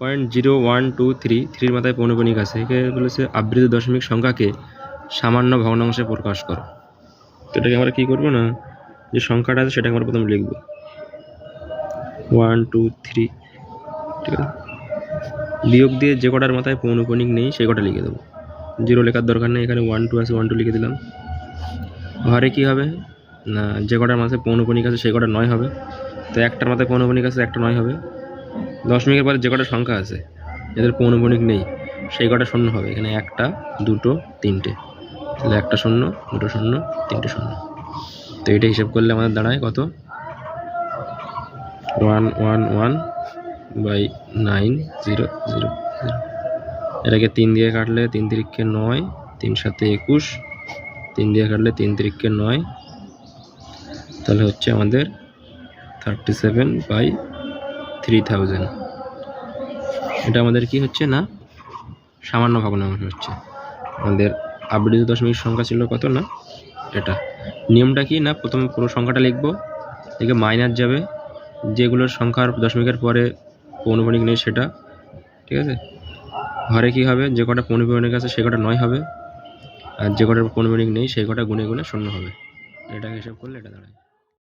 Point zero one two three, থ্রির মাথায় পৌনপণিক আছে। একে বলেছে আবৃত দশমিক সংখ্যাকে সামান্য ভগ্নাংশে প্রকাশ করো। তো এটাকে আমরা কী করব না? যে সংখ্যাটা আছে সেটাকে আমরা প্রথমে লিখব। ওয়ান, টু, থ্রি, ঠিক আছে? বিয়োগ দিয়ে যে কটার মাথায় পৌনপণিক নেই, সেই কটা লিখে দেবো। জিরো লেখার দরকার নেই, এখানে ওয়ান, টু আছে, ওয়ান, টু লিখে দিলাম। ঘরে কী হবে? না, যে কটার মাথায় পৌনপণিক আছে, সেই কটা নয় হবে। তো একটার মাথায় পৌনপণিক আছে, একটা নয় হবে। দশমিকের পরে যে কটা সংখ্যা আছে যাদের পৌনপণিক নেই, সেই কটা শূন্য হবে। এখানে একটা, দুটো, তিনটে। তাহলে একটা শূন্য, দুটো শূন্য, তিনটে শূন্য। তো এটা হিসাব করলে আমাদের দাঁড়ায় কত? One one one by nine, zero zero zero. এটাকে তিন দিয়ে কাটলে তিন তিরিখকে নয়, তিন সাতে একুশ। তিন দিয়ে কাটলে তিন তিরিখকে নয়। তাহলে হচ্ছে আমাদের thirty seven by three thousand. এটা আমাদের কি হচ্ছে না? সামান্য ভগ্নাংশ হচ্ছে। আমাদের আবৃত দশমিক সংখ্যা ছিল কত না? এটা। নিয়মটা কি না? প্রথমে পুরো সংখ্যাটা লিখব। লিখে মাইনাস যাবে। যেগুলোর সংখ্যার দশমিকের পরে পৌনপণিক নেই সেটা। ঠিক আছে? ঘরে কী হবে? যে কটা পৌনপণিক আছে সে কটা নয় হবে। আর যে কটার পৌনপণিক নেই সেই কটা গুনে গুনে শূন্য হবে। এটাকে হিসাব করলে এটা দাঁড়ায়।